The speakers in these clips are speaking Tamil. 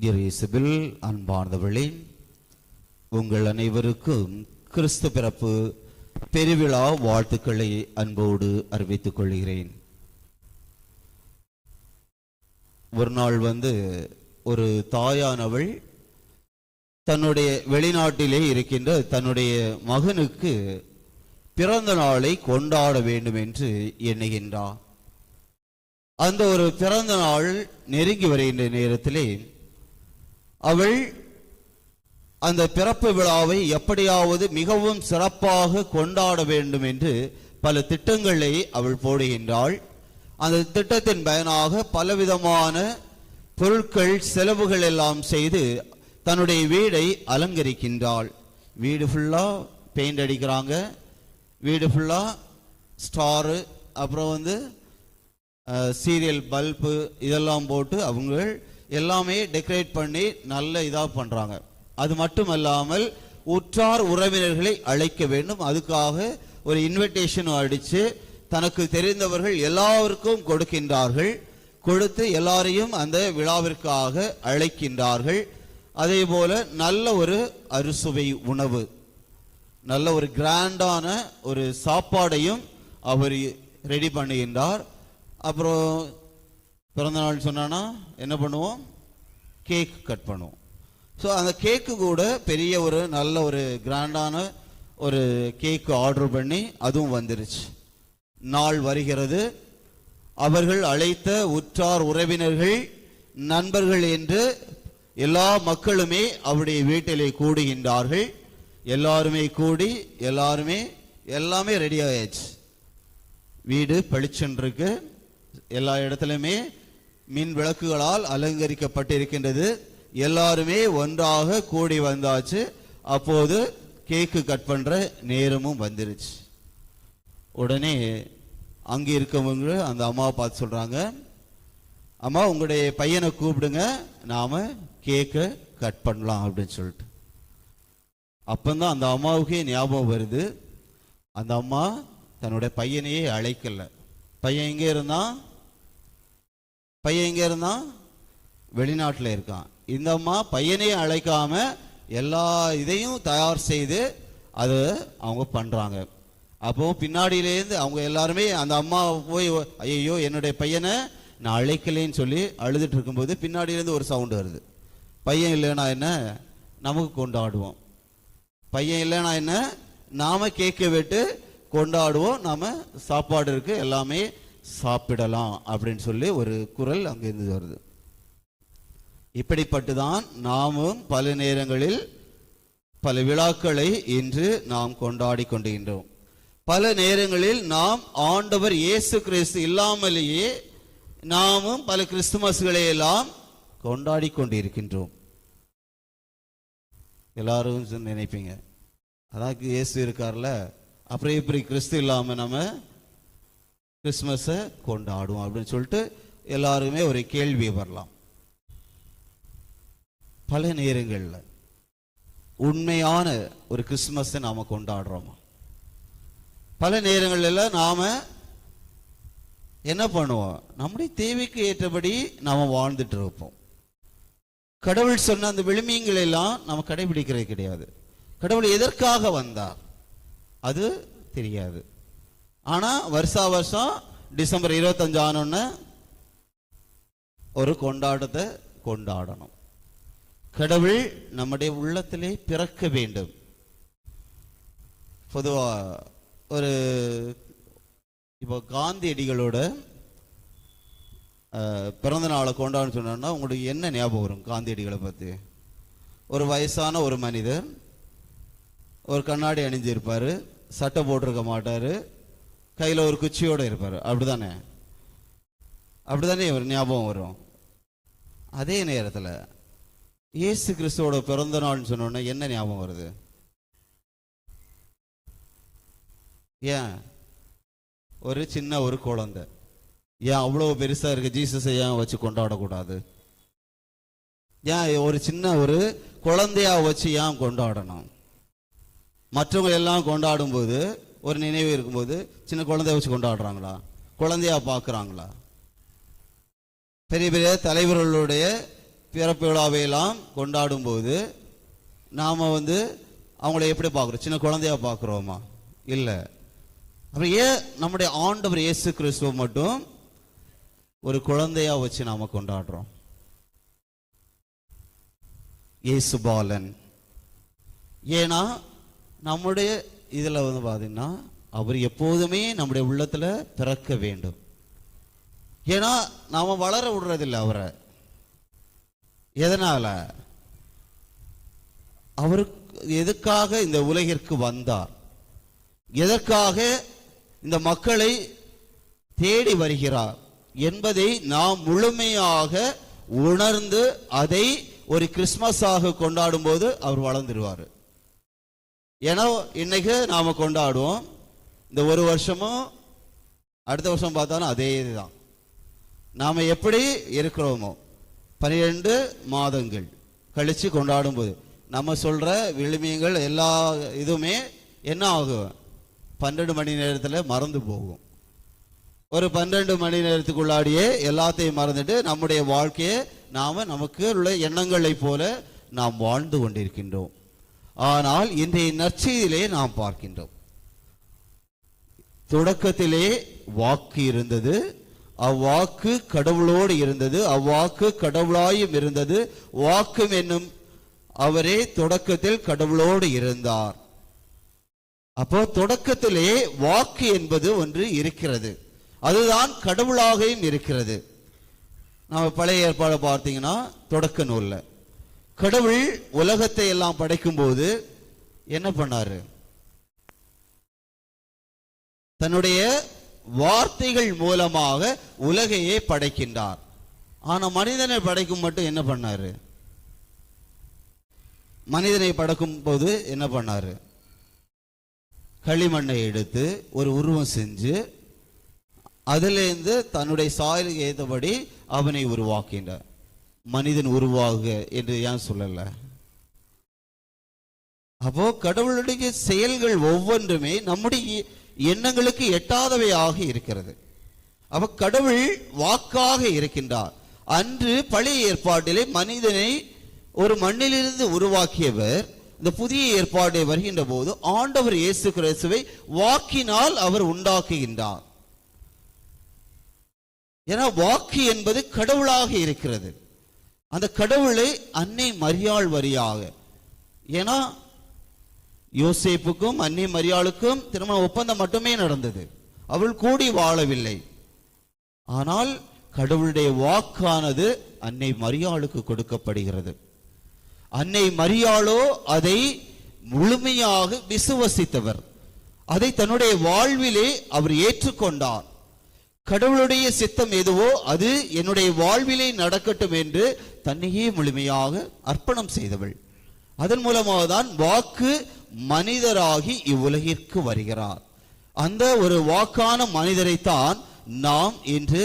கிரேசுபில் அன்பார்ந்தவர்களே உங்கள் அனைவருக்கும் கிறிஸ்து பிறப்பு பெருவிழா வாழ்த்துக்களை அன்போடு அறிவித்துக் கொள்கிறேன். ஒரு நாள் வந்து ஒரு தாயானவள் தன்னுடைய வெளிநாட்டிலே இருக்கின்ற தன்னுடைய மகனுக்கு பிறந்த நாளை கொண்டாட வேண்டும் என்று எண்ணுகின்றார் அந்த ஒரு பிறந்த நாள் நெருங்கி வருகின்ற நேரத்திலே அவள் அந்த பிறப்பு விழாவை எப்படியாவது மிகவும் சிறப்பாக கொண்டாட வேண்டும் என்று பல திட்டங்களை அவள் போடுகின்றாள். அந்த திட்டத்தின் பயனாக பலவிதமான பொருட்கள் செலவுகள் எல்லாம் செய்து தன்னுடைய வீடை அலங்கரிக்கின்றாள். வீடு ஃபுல்லாக பெயிண்ட் அடிக்கிறாங்க. வீடு ஃபுல்லாக ஸ்டாரு அப்புறம் வந்து சீரியல் பல்பு இதெல்லாம் போட்டு அவங்க எல்லாமே டெக்கரேட் பண்ணி நல்ல இதாக பண்ணுறாங்க அது மட்டும் அல்லாமல் உற்றார் உறவினர்களை அழைக்க வேண்டும். அதுக்காக ஒரு இன்விடேஷன் அடித்து தனக்கு தெரிந்தவர்கள் எல்லாருக்கும் கொடுக்கின்றார்கள். கொடுத்து எல்லாரையும் அந்த விழாவிற்காக அழைக்கின்றார்கள். அதே போல நல்ல ஒரு அறுசுவை உணவு நல்ல ஒரு கிராண்டான ஒரு சாப்பாடையும் அவர் ரெடி பண்ணுகின்றார். அப்புறம் பிறந்தநாள் சொன்னான்னா என்ன பண்ணுவோம்? கேக் கட் பண்ணுவோம். ஸோ அந்த கேக்கு கூட பெரிய ஒரு நல்ல ஒரு கிராண்டான ஒரு கேக்கு ஆர்டர் பண்ணி அதுவும் வந்துருச்சு. நாள் வருகிறது. அவர்கள் அழைத்த உற்றார் உறவினர்கள் நண்பர்கள் என்று எல்லா மக்களுமே அவருடைய வீட்டிலே கூடுகின்றார்கள். எல்லாருமே கூடி எல்லாருமே எல்லாமே ரெடி ஆயாச்சு வீடு பளிச்சென்றிருக்கு எல்லா இடத்துலையுமே மின் விளக்குகளால் அலங்கரிக்கப்பட்டிருக்கின்றது. எல்லாருமே ஒன்றாக கூடி வந்தாச்சு. அப்போது கேக்கு கட் பண்ற நேரமும் வந்துருச்சு. உடனே அங்கே இருக்கவங்க அந்த அம்மாவை பார்த்து சொல்றாங்க அம்மா உங்களுடைய பையனை கூப்பிடுங்க. நாம கேக்கை கட் பண்ணலாம் அப்படின்னு சொல்லிட்டு. அப்பந்தான் அந்த அம்மாவுக்கே ஞாபகம் வருது. அந்த அம்மா தன்னுடைய பையனையே அழைக்கல. பையன் எங்கே இருந்தான்? பையன் எங்கே இருந்தான்? வெளிநாட்டில் இருக்கான். இந்த அம்மா பையனையும் அழைக்காம எல்லா இதையும் தயார் செய்து அது அவங்க பண்ணுறாங்க அப்போ பின்னாடியிலேருந்து அவங்க எல்லாருமே அந்த அம்மா போய் ஐயோ என்னுடைய பையனை நான் அழைக்கலைன்னு சொல்லி அழுதுட்டு இருக்கும்போது பின்னாடியிலேருந்து ஒரு சவுண்டு வருது. பையன் இல்லைன்னா என்ன? நமக்கு கொண்டாடுவோம். பையன் இல்லைன்னா என்ன? நாம கேட்க விட்டு கொண்டாடுவோம். நாம சாப்பாடு இருக்கு எல்லாமே சாப்பிடலாம் அப்படின்னு சொல்லி ஒரு குரல் அங்கிருந்து வருது. இப்படிப்பட்டுதான் நாமும் பல நேரங்களில் பல விழாக்களை இன்று நாம் கொண்டாடி கொண்டிருக்கின்றோம். பல நேரங்களில் நாம் ஆண்டவர் இயேசு கிறிஸ்து இல்லாமலேயே நாமும் பல கிறிஸ்துமஸ்களை எல்லாம் கொண்டாடி கொண்டிருக்கின்றோம். எல்லாரும் நினைப்பீங்க. அதான் இயேசு இருக்கார்ல. அப்புறம் இப்படி கிறிஸ்து இல்லாம நம்ம கிறிஸ்மஸை கொண்டாடுவோம் அப்படின்னு சொல்லிட்டு எல்லாருமே ஒரு கேள்வி வரலாம். பல நேரங்களில் உண்மையான ஒரு கிறிஸ்மஸை நாம கொண்டாடுறோமா? பல நேரங்களில் நாம என்ன பண்ணுவோம்? நம்முடைய தேவைக்கு ஏற்றபடி நாம வாழ்ந்துட்டு இருப்போம். கடவுள் சொன்ன அந்த விழுமியங்களை எல்லாம் நம்ம கடைபிடிக்கிறது கிடையாது. கடவுள் எதற்காக வந்தார்? அது தெரியாது. ஆனா வருஷா வருஷம் டிசம்பர் இருபத்தஞ்சு ஆனோன்னு ஒரு கொண்டாட்டத்தை கொண்டாடணும். கடவுள் நம்முடைய உள்ளத்திலே பிறக்க வேண்டும். பொதுவா ஒரு இப்போ காந்தியடிகளோட பிறந்த நாளை கொண்டாடுன்னு சொன்னோம்னா உங்களுக்கு என்ன ஞாபகம் வரும் காந்தியடிகளை பற்றி ஒரு வயசான ஒரு மனிதர் ஒரு கண்ணாடி அணிஞ்சிருப்பார் சட்டை போட்டிருக்க மாட்டார் கையில் ஒரு குச்சியோடு இருப்பார். அப்படிதானே? அப்படிதானே ஒரு ஞாபகம் வரும். அதே நேரத்தில் இயேசு கிறிஸ்துவோட பிறந்த நாள்னு சொன்னோன்னே என்ன ஞாபகம் வருது? ஏன்? ஒரு சின்ன ஒரு குழந்தை. ஏன் அவ்வளோ பெருசாக இருக்க? ஜீசஸை ஏன் வச்சு கொண்டாடக்கூடாது? ஏன் ஒரு சின்ன ஒரு குழந்தையா வச்சு ஏன் கொண்டாடணும்? மற்றவங்க எல்லாம் கொண்டாடும்போது ஒரு நினைவு இருக்கும்போது சின்ன குழந்தைய வச்சு கொண்டாடுறாங்களா? குழந்தையா பார்க்குறாங்களா? பெரிய பெரிய தலைவர்களுடைய பிறப்பு விழாவையெல்லாம் கொண்டாடும்போது நாம் வந்து அவங்கள எப்படி பார்க்குறோம்? சின்ன குழந்தையா பார்க்குறோமா? இல்லை. அப்புறம் ஏன் நம்முடைய ஆண்டவர் இயேசு கிறிஸ்துவ மட்டும் ஒரு குழந்தையா வச்சு நாம் கொண்டாடுறோம்? இயேசு பாலன். ஏன்னா நம்முடைய இதில் வந்து பார்த்தீங்கன்னா அவர் எப்போதுமே நம்முடைய உள்ளத்துல பிறக்க வேண்டும். ஏன்னா நாம் வளர விடுறதில்லை அவரை. எதனால? அவருக்கு எதுக்காக இந்த உலகிற்கு வந்தார்? எதற்காக இந்த மக்களை தேடி வருகிறார்? என்பதை நாம் முழுமையாக உணர்ந்து அதை ஒரு கிறிஸ்மஸாக கொண்டாடும் போது அவர் வளர்ந்துருவார். ஏன்னா இன்னைக்கு நாம கொண்டாடுவோம். இந்த ஒரு வருஷமும் அடுத்த வருஷம் பார்த்தாலும் அதே இதுதான். நாம எப்படி இருக்கிறோமோ பன்னிரெண்டு மாதங்கள் கழிச்சு கொண்டாடும் போது நம்ம சொல்ற விழுமியங்கள் எல்லா இதுவுமே என்ன ஆகும் பன்னெண்டு மணி நேரத்தில் மறந்து போகும். ஒரு பன்னெண்டு மணி நேரத்துக்குள்ளாடியே எல்லாத்தையும் மறந்துட்டு நம்முடைய வாழ்க்கையை நாம நமக்கு உள்ள எண்ணங்களைப் போல நாம் வாழ்ந்து கொண்டிருக்கின்றோம். ஆனால் இன்றைய நற்செய்தியிலே நாம் பார்க்கின்றோம். தொடக்கத்திலே வாக்கு இருந்தது அவ்வாக்கு கடவுளோடு இருந்தது அவ்வாக்கு கடவுளாயும் இருந்தது வாக்கும் என்னும் அவரே தொடக்கத்தில் கடவுளோடு இருந்தார். அப்போ தொடக்கத்திலே வாக்கு என்பது ஒன்று இருக்கிறது. அதுதான் கடவுளாகவும் இருக்கிறது. நம்ம பழைய ஏற்பாடு பார்த்தீங்கன்னா தொடக்க நூலில். கடவுள் உலகத்தை எல்லாம் படைக்கும் போது என்ன பண்ணாரு? தன்னுடைய வார்த்தைகள் மூலமாக உலகையே படைக்கின்றார். ஆனா மனிதனை படைக்கும் மட்டும் என்ன பண்ணாரு? மனிதனை படைக்கும் போது என்ன பண்ணாரு? களிமண்ணை எடுத்து ஒரு உருவம் செஞ்சு அதிலிருந்து தன்னுடைய சாயலுக்கு ஏற்றபடி அவனை உருவாக்கின்றார். மனிதன் உருவாகுக என்று ஏன் சொல்லல? அப்போ கடவுளுடைய செயல்கள் ஒவ்வொன்றுமே நம்முடைய எண்ணங்களுக்கு எட்டாதவையாக இருக்கிறது. அப்ப கடவுள் வாக்காக இருக்கின்றார். அன்று பழைய ஏற்பாட்டிலே மனிதனை ஒரு மண்ணிலிருந்து உருவாக்கியவர் இந்த புதிய ஏற்பாடு வருகின்ற போது ஆண்டவர் இயேசு கிறிஸ்துவை வாக்கினால் அவர் உண்டாக்குகின்றார். ஏன்னா வாக்கு என்பது கடவுளாக இருக்கிறது. அந்த கடவுளை அன்னை மரியாள் வரியாக. ஏன்னா யோசேப்புக்கும் அன்னை மரியாளுக்கும் திருமண ஒப்பந்தம் மட்டுமே நடந்தது. அவள் கூடி வாழவில்லை. ஆனால் கடவுளுடைய வாக்கானது அன்னை மரியாளுக்கு கொடுக்கப்படுகிறது. அன்னை மரியாளோ அதை முழுமையாக விசுவசித்தவர். அதை தன்னுடைய வாழ்விலே அவர் ஏற்றுக்கொண்டார். கடவுளுடைய சித்தம் எதுவோ அது என்னுடைய வாழ்விலே நடக்கட்டும் என்று தன்னையே முழுமையாக அர்ப்பணம் செய்தவள். அதன் மூலமாக தான் வாக்கு மனிதராகி இவ்வுலகிற்கு வருகிறார். அந்த ஒரு வாக்கான மனிதரைத்தான் நாம் இன்று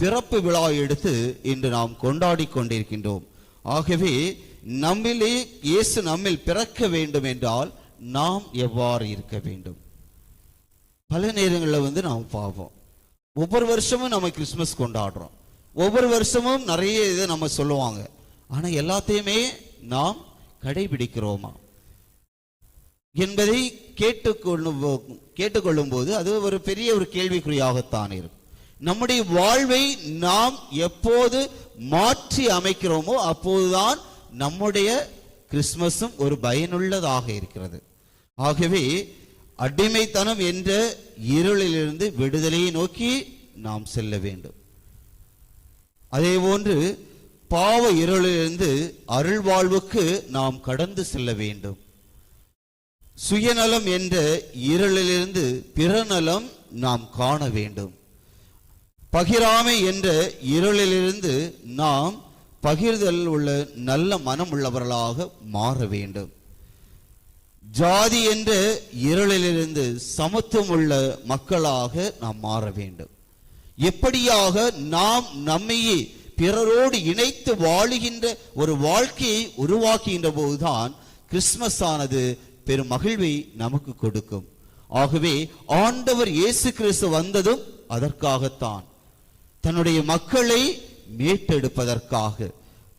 பிறப்பு விழா எடுத்து இன்று நாம் கொண்டாடி கொண்டிருக்கின்றோம். ஆகவே நம்மிலே இயேசு நம்மில் பிறக்க வேண்டும் என்றால் நாம் எவ்வாறு இருக்க வேண்டும்? பல நேரங்களில் வந்து நாம் பார்ப்போம். ஒவ்வொரு வருஷமும் நம்ம கிறிஸ்மஸ் கொண்டாடுறோம். ஒவ்வொரு வருஷமும் நிறைய இதை நம்ம சொல்லுவாங்க. ஆனால் எல்லாத்தையுமே நாம் கடைபிடிக்கிறோமா? என்பதை கேட்டுக்கொள்ளும் போ- கேட்டுக்கொள்ளும் போது அது ஒரு பெரிய ஒரு கேள்விக்குறியாகத்தான் இருக்கும். நம்முடைய வாழ்வை நாம் எப்போது மாற்றி அமைக்கிறோமோ அப்போதுதான் நம்முடைய கிறிஸ்மஸும் ஒரு பயனுள்ளதாக இருக்கிறது. ஆகவே அடிமைத்தனம் என்ற இருளிலிருந்து விடுதலையை நோக்கி நாம் செல்ல வேண்டும். அதே போன்று பாவ இருளிலிருந்து அருள் வாழ்வுக்கு நாம் கடந்து செல்ல வேண்டும். சுயநலம் என்ற இருளிலிருந்து பிறநலம் நாம் காண வேண்டும். பகிராமை என்ற இருளிலிருந்து நாம் பகிர்தல் உள்ள நல்ல மனம் உள்ளவர்களாக மாற வேண்டும். ஜாதி என்ற இருளிலிருந்து சமத்துவம் உள்ள மக்களாக நாம் மாற வேண்டும். எப்படியாக நாம் நம்மையே பிறரோடு இணைத்து வாழுகின்ற ஒரு வாழ்க்கையை உருவாக்குகின்ற போதுதான் கிறிஸ்மஸ் ஆனது பெரும் மகிழ்வை நமக்கு கொடுக்கும். ஆகவே ஆண்டவர் இயேசு கிறிஸ்து வந்ததும் அதற்காகத்தான். தன்னுடைய மக்களை மீட்டெடுப்பதற்காக.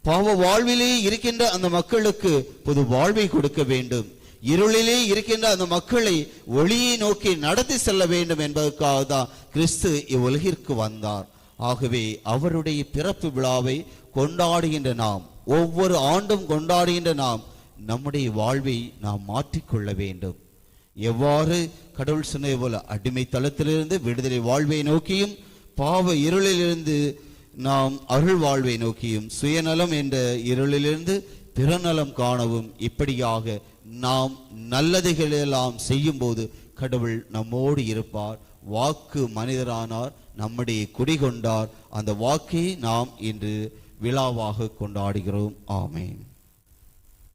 பாவ வாழ்விலே இருக்கின்ற அந்த மக்களுக்கு புது வாழ்வை கொடுக்க வேண்டும். இருளிலே இருக்கின்ற அந்த மக்களை ஒளியை நோக்கி நடத்தி செல்ல வேண்டும் என்பதற்காக தான் கிறிஸ்து இவ்வுலகிற்கு வந்தார். ஆகவே அவருடைய பிறப்பு விழாவை கொண்டாடுகின்ற நாம் ஒவ்வொரு ஆண்டும் கொண்டாடுகின்ற நாம் நம்முடைய வாழ்வை நாம் மாற்றிக்கொள்ள வேண்டும். எவ்வாறு கடவுள் சொன்னது போல அடிமை தளத்திலிருந்து விடுதலை வாழ்வை நோக்கியும் பாவ இருளிலிருந்து நாம் அருள் வாழ்வை நோக்கியும் சுயநலம் என்ற இருளிலிருந்து பிறநலம் காணவும் இப்படியாக நாம் நல்லதுகளெல்லாம் செய்யும்போது கடவுள் நம்மோடு இருப்பார். வாக்கு மனிதரானார் நம்முடைய குடிகொண்டார் அந்த வாக்கை நாம் இன்று விழாவாக கொண்டாடுகிறோம். ஆமேன்.